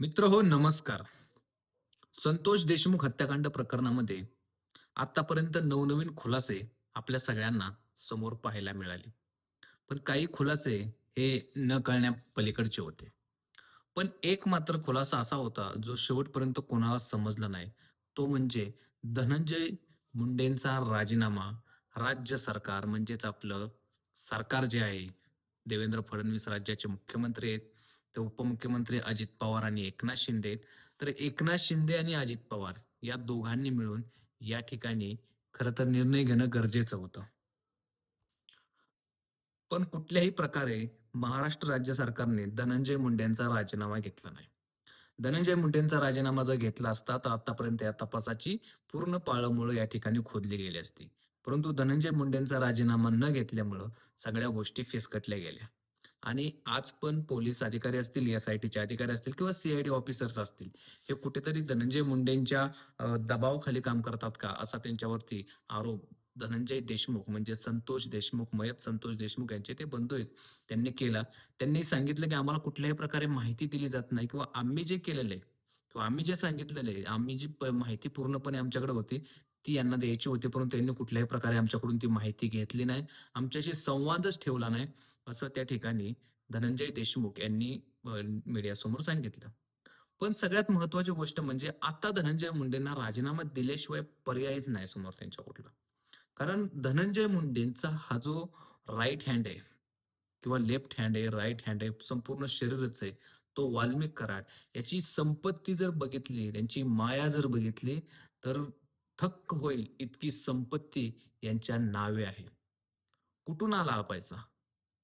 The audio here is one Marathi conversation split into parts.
मित्र हो नमस्कार. संतोष देशमुख हत्याकांड प्रकरणामध्ये आतापर्यंत नवनवीन खुलासे आपल्या सगळ्यांना समोर पाहायला मिळाले. पण काही खुलासे हे न कळण्या पलीकडचे होते. पण एक मात्र खुलासा असा होता जो शेवटपर्यंत कोणाला समजला नाही. तो म्हणजे धनंजय मुंडेंचा राजीनामा राज्य सरकार म्हणजेच आपलं सरकार जे आहे देवेंद्र फडणवीस राज्याचे मुख्यमंत्री आहेत. तर उपमुख्यमंत्री अजित पवार आणि एकनाथ शिंदे. तर एकनाथ शिंदे आणि अजित पवार या दोघांनी मिळून या ठिकाणी खर तर निर्णय घेणं गरजेचं होतं. पण कुठल्याही प्रकारे महाराष्ट्र राज्य सरकारने धनंजय मुंडेंचा राजीनामा घेतला नाही. धनंजय मुंडेंचा राजीनामा जर घेतला असता तर आतापर्यंत या तपासाची पूर्ण पाळंमुळं या ठिकाणी खोदली गेली असती. परंतु धनंजय मुंडेंचा राजीनामा न घेतल्यामुळं सगळ्या गोष्टी फिसकटल्या गेल्या. आणि आज पण पोलीस अधिकारी असतील एस आय टीचे अधिकारी असतील किंवा सीआयडी ऑफिसर्स असतील हे कुठेतरी धनंजय मुंडेंच्या दबावाखाली काम करतात का? असा त्यांच्यावरती आरोप. धनंजय देशमुख म्हणजे संतोष देशमुख मयत संतोष देशमुख यांचे ते बंधू आहेत. त्यांनी केला. त्यांनी सांगितलं की आम्हाला कुठल्याही प्रकारे माहिती दिली जात नाही किंवा आम्ही जे केलेलं आहे किंवा आम्ही जे सांगितलेलं आहे आम्ही जी प- माहिती पूर्णपणे आमच्याकडे होती ती यांना द्यायची होती परंतु त्यांनी कुठल्याही प्रकारे आमच्याकडून ती माहिती घेतली नाही. आमच्याशी संवादच ठेवला नाही. असं त्या ठिकाणी धनंजय देशमुख यांनी मीडियासमोर सांगितलं. पण सगळ्यात महत्वाची गोष्ट म्हणजे आता धनंजय मुंडेंना राजीनामा दिल्याशिवाय पर्यायच नाही समोर त्यांच्या कुठला. कारण धनंजय मुंडेंचा हा जो राईट हँड आहे किंवा लेफ्ट हँड आहे राईट हँड आहे संपूर्ण शरीरच आहे तो वाल्मिक कराड याची संपत्ती जर बघितली त्यांची माया जर बघितली तर थक्क होईल इतकी संपत्ती यांच्या नावे आहे. कुठून आला हा पैसा?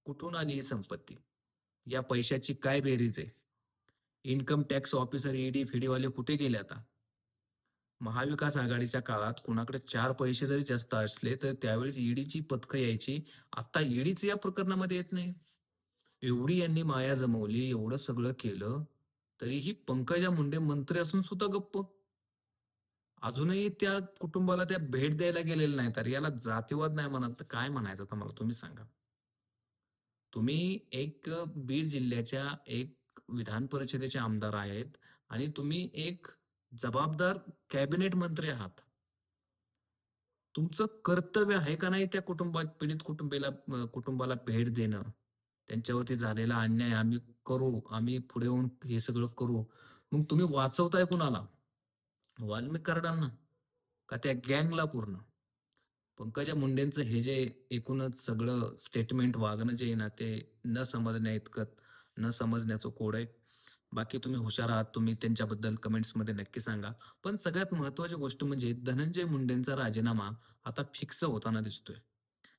कुठून आली ही संपत्ती? या पैशाची काय बेरीज आहे? इन्कम टॅक्स ऑफिसर ईडी फिडीवाले कुठे गेले आता? महाविकास आघाडीच्या काळात कुणाकडे चार पैसे जरी जास्त असले तर त्यावेळेस ईडीची पथकं यायची आता ईडीच या प्रकरणामध्ये येत नाही. एवढी यांनी माया जमवली एवढं सगळं केलं तरीही पंकजा मुंडे मंत्री असून सुद्धा गप्प. अजूनही त्या कुटुंबाला त्या भेट द्यायला गेलेल्या नाही तर याला जातीवाद नाही म्हणाल तर काय म्हणायचं आता मला तुम्ही सांगा. तुम्ही एक बीड जिल्ह्याच्या एक विधान परिषदेचे आमदार आहेत आणि तुम्ही एक जबाबदार कॅबिनेट मंत्री आहात. तुमचं कर्तव्य आहे का नाही त्या कुटुंबात पीडित कुटुंबीला कुटुंबाला भेट देणं? त्यांच्यावरती झालेला अन्याय आम्ही करू आम्ही पुढे येऊन हे सगळं करू. मग तुम्ही वाचवताय कुणाला? वाल्मिक कार्डांना? का त्या गँगला पूर्ण? पंकजा मुंडेंचं हे जे एकूणच सगळं स्टेटमेंट वागणं जे आहे ना ते न समजण्या इतकं न समजण्याचं कोड आहे. बाकी तुम्ही हुशार आहात तुम्ही त्यांच्याबद्दल कमेंट्समध्ये नक्की सांगा. पण सगळ्यात महत्वाची गोष्ट म्हणजे धनंजय मुंडेंचा राजीनामा आता फिक्स होताना दिसतोय.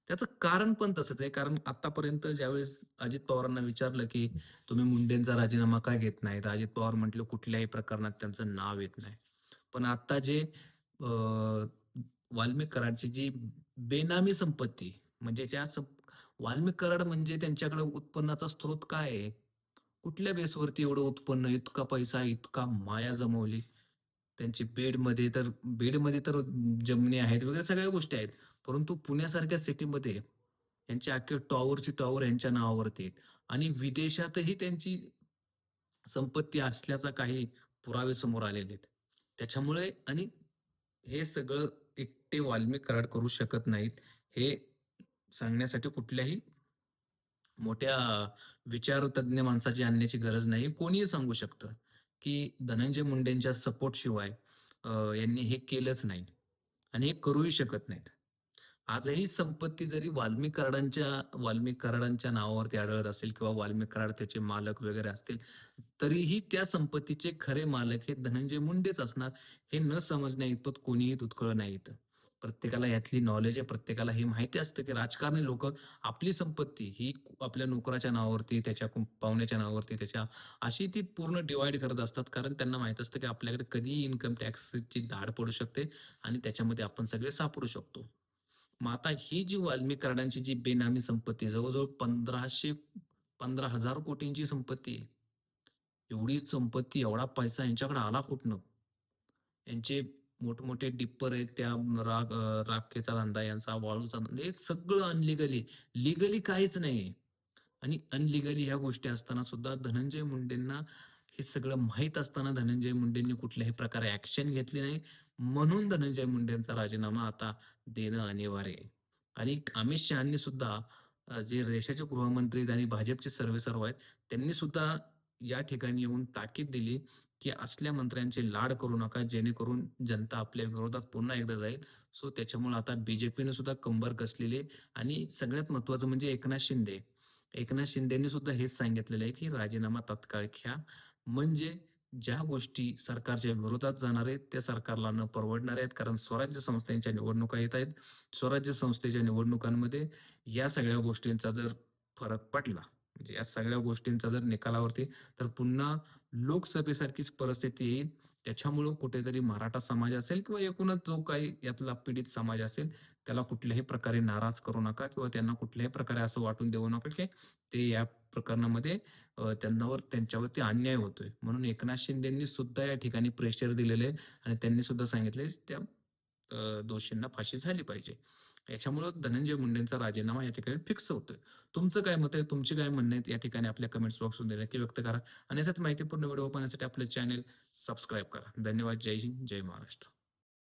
त्याचं कारण पण तसंच आहे. कारण आतापर्यंत ज्यावेळेस अजित पवारांना विचारलं की तुम्ही मुंडेंचा राजीनामा काय घेत नाही तर अजित पवार म्हटलं कुठल्याही प्रकरणात त्यांचं नाव येत नाही. पण आता जे वाल्मिक कराडची जी बेनामी संपत्ती म्हणजे ज्या सं- वाल्मिक कराड म्हणजे त्यांच्याकडे उत्पन्नाचा स्रोत काय आहे? कुठल्या बेसवरती एवढं उत्पन्न इतका पैसा इतका माया जमवली? त्यांची बेडमध्ये तर बेडमध्ये तर जमणी आहेत वगैरे सगळ्या गोष्टी आहेत. परंतु पुण्यासारख्या सिटीमध्ये यांचे अख्खे टॉवरची टॉवर यांच्या नावावरती आहेत. आणि विदेशातही त्यांची संपत्ती असल्याचा काही पुरावे समोर आलेले आहेत. त्याच्यामुळे आणि हे सगळं एकटे वाल्मिक कराड करू शकत नाहीत हे सांगण्यासाठी कुठल्याही मोठ्या विचारतज्ञ माणसाची आणण्याची गरज नाही. कोणीही सांगू शकतं की धनंजय मुंडेंच्या सपोर्ट शिवाय यांनी हे केलंच नाही आणि हे करूही शकत नाहीत. आजही संपत्ती जरी वाल्मिक कराडांच्या वाल्मिक कराडांच्या नावावरती आढळत असेल किंवा वाल्मिक कराड त्याचे मालक वगैरे असतील तरीही त्या संपत्तीचे खरे मालक हे धनंजय मुंडेच असणार हे न समजण्या इतपत कोणीही तुतकळ नाही इथं. प्रत्येकाला यातली नॉलेज आहे प्रत्येकाला हे माहिती असतं की राजकारणी लोक आपली संपत्ती ही आपल्या नोकराच्या नावावरती त्याच्या पाहुण्याच्या नावावरती त्याच्या अशी ती पूर्ण डिवाइड करत असतात. कारण त्यांना माहीत असतं की आपल्याकडे कधीही इन्कम टॅक्सची धाड पडू शकते आणि त्याच्यामध्ये आपण सगळे सापडू शकतो. मग आता ही जी वाल्मिक कराडांची जी बेनामी संपत्ती आहे, जवळजवळ पंधराशे पंधरा हजार कोटींची संपत्ती आहे. एवढी संपत्ती एवढा पैसा यांच्याकडे आला कुठनं यांचे मोठमोठे डिप्पर आहेत त्या राग राखेचा धंदा यांचा वाळूचा धंदा हे सगळं अनलिगली लिगली काहीच नाही आणि अनलिगली ह्या गोष्टी असताना सुद्धा धनंजय मुंडेंना हे सगळं माहीत असताना धनंजय मुंडेंनी कुठल्याही प्रकारे ॲक्शन घेतली नाही. म्हणून धनंजय मुंडेंचा राजीनामा आता देणं अनिवार्य आहे. आणि अमित शहांनी सुद्धा जे देशाचे गृहमंत्री आणि भाजपचे सर्वेसर्वा आहेत, त्यांनी सुद्धा या ठिकाणी येऊन ताकीद दिली, की असल्या मंत्र्यांचे लाड करू नका, जेणेकरून जनता आपल्या विरोधात पुन्हा एकदा जाईल. सो त्याच्यामुळे आता बीजेपीने सुद्धा कंबर कसलेली आहे आणि सगळ्यात महत्त्वाचं म्हणजे एकनाथ शिंदे. एकनाथ शिंदेने सुद्धा हेच सांगितलेलं आहे, की राजीनामा तत्काळ घ्या. म्हणजे ज्या गोष्टी सरकारच्या विरोधात जाणार आहेत, त्या सरकारला न परवडणार आहेत. कारण स्वराज्य संस्थेच्या निवडणुका येत आहेत. स्वराज्य संस्थेच्या निवडणुकांमध्ये या सगळ्या गोष्टींचा जर फरक पडला, म्हणजे या सगळ्या गोष्टींचा जर निकालावरती तर पुन्हा लोकसभेसारखीच परिस्थिती येईल. त्याच्यामुळं कुठेतरी मराठा समाज असेल किंवा एकूणच जो काही यातला पीडित समाज असेल, त्याला कुठल्याही प्रकारे नाराज करू नका किंवा त्यांना कुठल्याही प्रकारे असं वाटून देऊ नका, की ते या प्रकरणामध्ये त्यांनावर त्यांच्यावरती अन्याय होतोय. म्हणून एकनाथ शिंदेंनी सुद्धा या ठिकाणी प्रेशर दिलेले आहे आणि त्यांनी सुद्धा सांगितले त्या दोषींना फाशी झाली पाहिजे. याच्यामुळं धनंजय मुंडेंचा राजीनामा या ठिकाणी फिक्स होतोय. तुमचं काय मत आहे? तुमची काय म्हणणं आहेत? या ठिकाणी आपल्या कमेंट्स बॉक्समध्ये नक्की व्यक्त करा आणि असाच माहितीपूर्ण व्हिडिओ पाहण्यासाठी आपलं चॅनेल सबस्क्राईब करा. धन्यवाद. जय हिंद, जय महाराष्ट्र.